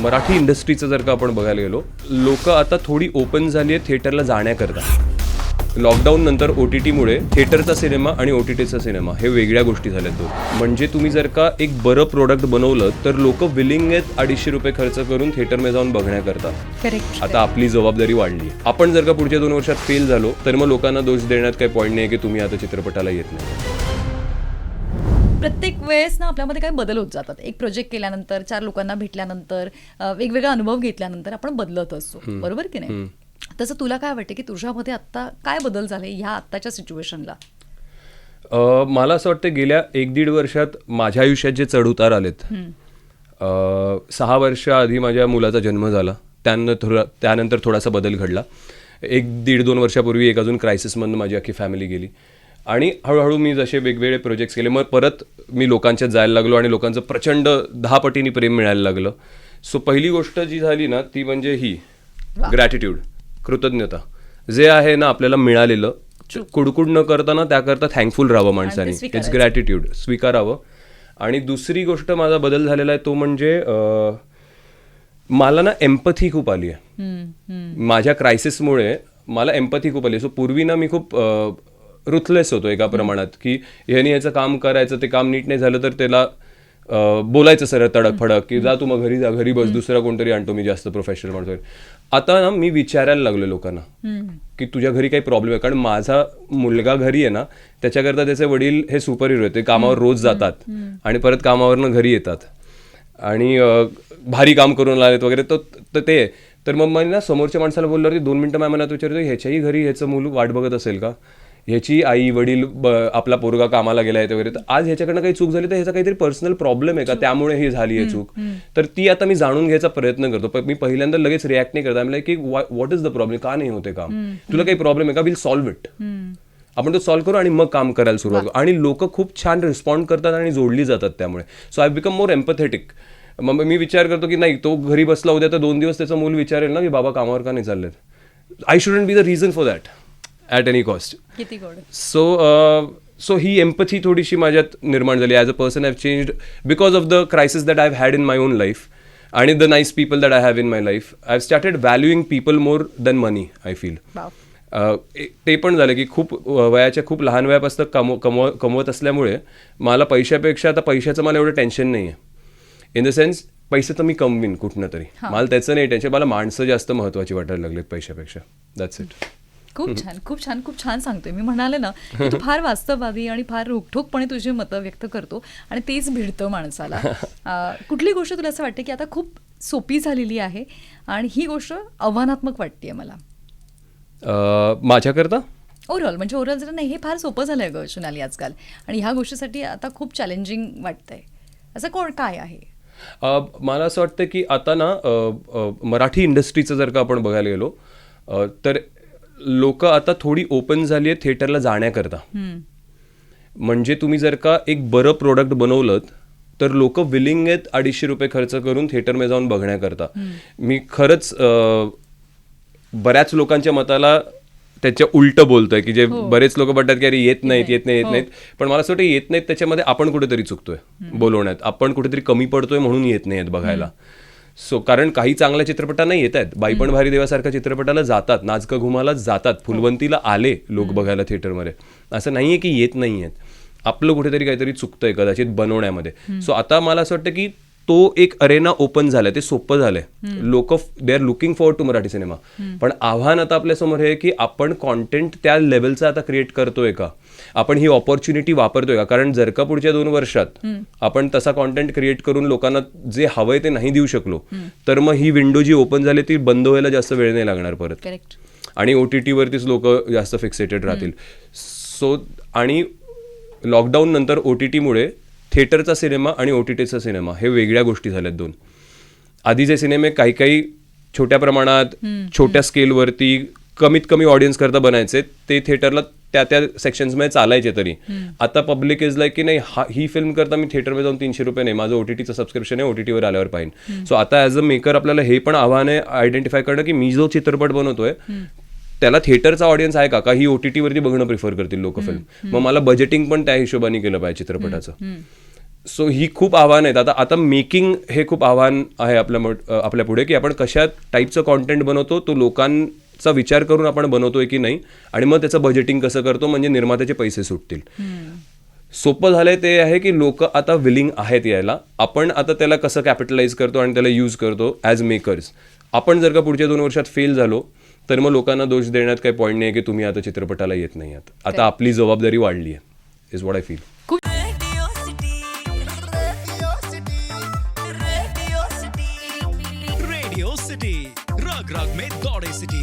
मराठी इंडस्ट्रीचं जर का आपण बघायला गेलो लोक आता थोडी ओपन झाली आहे थिएटरला जाण्याकरता. लॉकडाऊन नंतर ओ टी टीमुळे थिएटरचा सिनेमा आणि ओ टी टीचा सिनेमा हे वेगळ्या गोष्टी झाल्या दोन. म्हणजे तुम्ही जर का एक बरं प्रोडक्ट बनवलं तर लोक विलिंग आहेत अडीचशे रुपये खर्च करून थिएटरमध्ये जाऊन बघण्याकरता. करेक्ट आता आपली जबाबदारी वाढली. आपण जर का पुढच्या दोन वर्षात फेल झालो तर मग लोकांना दोष देण्यात काही पॉईंट नाही की तुम्ही आता चित्रपटाला येत नाही. प्रत्येक वेळेस ना आपल्यामध्ये काही बदल होत जातात. एक प्रोजेक्ट केल्यानंतर चार लोकांना भेटल्यानंतर वेगवेगळा अनुभव घेतल्यानंतर आपण बदलत असतो. बरोबर की नाही? तसं तुला काय वाटतं की तुझ्यामध्ये आता काय बदल झाले ह्या आत्ताच्या सिच्युएशनला मला असं वाटतं गेल्या एक दीड वर्षात माझ्या आयुष्यात जे चढउतार आलेत सहा वर्ष आधी माझ्या मुलाचा जन्म झाला. त्यानं थोडा त्यानंतर थोडासा बदल घडला. एक दीड दोन वर्षापूर्वी एक अजून क्रायसिसमधनं माझी अख्खी फॅमिली गेली. आणि हळूहळू मी जसे वेगवेगळे प्रोजेक्ट्स केले मग परत मी लोकांच्यात जायला लागलो आणि लोकांचं प्रचंड दहा पटीने प्रेम मिळायला लागलं. सो पहिली गोष्ट जी झाली ना ती म्हणजे ही. ग्रॅटिट्यूड कृतज्ञता. जे आहे ना आपल्याला मिळालेलं. कुडकुड न करताना त्याकरता थँकफुल राहावं माणसाने. इट्स ग्रॅटिट्यूड स्वीकारावं. आणि दुसरी गोष्ट माझा बदल झालेला आहे तो म्हणजे मला ना एम्पथी खूप आली आहे. माझ्या क्रायसिसमुळे मला एम्पथी खूप आली सो पूर्वी ना मी खूप रुथलेस होतो एका प्रमाणात की ह्यानी याचं काम करायचं ते काम नीट नाही झालं तर त्याला बोलायचं सरळ तडक फडक की जा तू मग घरी जा घरी बस दुसरा कोणतरी आणतो मी जास्त प्रोफेशनल माणूस आहे. आता ना मी विचारायला लागलो लोकांना की तुझ्या घरी काही प्रॉब्लेम आहे? कारण माझा मुलगा घरी आहे ना त्याच्याकरता त्याचे वडील हे सुपर हिरो आहेत ते कामावर रोज जातात आणि परत कामावरनं घरी येतात. आणि भारी काम करून आलेत वगैरे तर ते. तर मग मी ना समोरच्या माणसाला बोलल्यावरती दोन मिनटं माझ्या मनात विचारतो ह्याच्याही घरी ह्याचं मूल वाट बघत असेल का? ह्याची आई वडील ब- आपला पोरगा कामाला गेला आहे वगैरे तर आज ह्याच्याकडनं काही चूक झाली तर ह्याचा काहीतरी पर्सनल प्रॉब्लेम आहे का? त्यामुळे ही झाली आहे चूक. तर ती आता मी जाणून घ्यायचा प्रयत्न करतो. पण मी पहिल्यांदा लगेच रिॲक्ट नाही करत. आम्ही की व्हॉट इज द प्रॉब्लेम का नाही होते काम? तुला काही प्रॉब्लेम आहे का? विल सॉल्व्ह इट आपण तो सॉल्व्ह करू आणि मग काम करायला सुरुवात करू. आणि लोक खूप छान रिस्पॉन्ड करतात आणि जोडली जातात त्यामुळे. So I become more empathetic मग मी विचार करतो की नाही तो घरी बसला उद्या तर दोन दिवस त्याचं मूल विचारेल ना की बाबा कामावर का नाही चाललेत? I shouldn't be the reason for that at any cost किती गोड सो सो ही एम्पथी थोडीशी माझ्यात निर्माण झाली. As a person have changed because of the crisis that I have had in my own life आणि the nice people that I have in my life I have started valuing people more than money I feel ते पण झालं की खूप वयाच्या खूप लहान वयापासून कमव कमव कमवत असल्यामुळे मला पैशापेक्षा आता पैशाचं मला एवढं टेन्शन नाही आहे इन द सेन्स पैसे तर मी कमवीन कुठनं तरी. मला त्याचं नाही टेन्शन मला माणसं जास्त महत्वाची वाटायला लागलीत पैशापेक्षा. दॅट्स इट खूप छान खूप छान खूप छान सांगतोय. मी म्हणाले ना की तू फार वास्तववादी आणि फार रोखठोकपणे तुझी मतं व्यक्त करतो आणि तेच भिडतं माणसाला. कुठली गोष्ट तुला असं वाटते की आता खूप सोपी झालेली आहे आणि ही गोष्ट आव्हानात्मक वाटते मला? माझ्याकरता? ओव्हरऑल म्हणजे ओव्हरऑल जर नाही हे फार सोपं झालं आहे ग सोनाली आजकाल. आणि ह्या गोष्टीसाठी आता खूप चॅलेंजिंग वाटतंय. असं कोण काय आहे? मला असं वाटतं की आता ना मराठी इंडस्ट्रीचं जर का आपण बघायला गेलो तर लोक आता थोडी ओपन झाली आहे थिएटरला जाण्याकरता. म्हणजे तुम्ही जर का एक बरं प्रोडक्ट बनवलं तर लोक विलिंग आहेत अडीचशे रुपये खर्च करून थिएटरमध्ये जाऊन बघण्याकरता. मी खरंच बऱ्याच लोकांच्या मताला त्याच्या उलट बोलतोय की जे बरेच लोक म्हणतात की अरे येत नाहीत येत नाही येत नाहीत. पण मला असं वाटतं येत नाहीत त्याच्यामध्ये आपण कुठेतरी चुकतोय बोलवण्यात. आपण कुठेतरी कमी पडतोय म्हणून येत नाहीत बघायला. सो कारण काही चांगल्या चित्रपटांना येत आहेत. बाई पण भारी देवासारख्या चित्रपटाला जातात. नाचकं घुमाला जातात. फुलवंतीला आले लोक बघायला थिएटरमध्ये. असं नाहीये की येत नाही आहेत आपलं कुठेतरी काहीतरी चुकतंय कदाचित बनवण्यामध्ये. सो आता मला असं वाटतं की तो एक अरेना ओपन झालाय ते सोपं झालंय. लोक they are looking for to Marathi cinema. पण आव्हान आता आपल्यासमोर आहे की आपण कॉन्टेंट त्या लेवलचं आता क्रिएट करतोय का? आपण ही ऑपॉर्च्युनिटी वापरतोय का? कारण जर का पुढच्या दोन वर्षात आपण तसा कॉन्टेंट क्रिएट करून लोकांना जे हवंय ते नाही देऊ शकलो तर मग ही विंडो जी ओपन झाली ती बंद व्हायला जास्त वेळ नाही लागणार परत. आणि ओ टी टीवरतीच लोक जास्त फिक्सेटेड राहतील. सो आणि लॉकडाऊन नंतर ओ टी टीमुळे थिएटरचा सिनेमा आणि ओ टी टीचा सिनेमा हे वेगळ्या गोष्टी झाल्यात दोन. आधीचे सिनेमे काही काही छोट्या प्रमाणात छोट्या स्केलवरती कमीत कमी ऑडियन्स करता बनायचे ते थिएटरला त्या त्या सेक्शन्समध्ये चालायचे तरी. आता पब्लिक इज लाईक की नाही हा ही फिल्म करता मी थिएटरमध्ये जाऊन तीनशे रुपये नाही माझं ओटीटीचं सबस्क्रिप्शन आहे ओटीटीवर आल्यावर पाहिजे सो आता ॲज अ मेकर आपल्याला हे पण आव्हान आहे आयडेंटिफाय करणं की मी जो चित्रपट बनवतोय त्याला थिएटरचा ऑडियन्स आहे का? का ही ओटीटी वरती बघणं प्रिफर करतील लोक फिल्म मग मला बजेटिंग पण त्या हिशोबाने केलं पाहिजे चित्रपटाचं. सो ही खूप आव्हान आहेत. आता आता मेकिंग हे खूप आव्हान आहे आपल्या आपल्या पुढे की आपण कशा टाईपचं कॉन्टेंट बनवतो तो लोकांचा विचार करून आपण बनवतोय की नाही आणि मग त्याचं बजेटिंग कसं करतो म्हणजे निर्मात्याचे पैसे सुटतील. सोपं झालंय ते आहे की लोक आता विलिंग आहेत यायला. आपण आता त्याला कसं कॅपिटलाइज करतो आणि त्याला यूज करतो ॲज मेकर्स आपण जर का पुढच्या दोन वर्षात फेल झालो तर मग लोकांना दोष देण्यात काही पॉईंट नाही की तुम्ही आता चित्रपटाला येत नाही आहात. आता आपली जबाबदारी वाढली आहे is what I feel. Radio city रग रग में दौड़े सिटी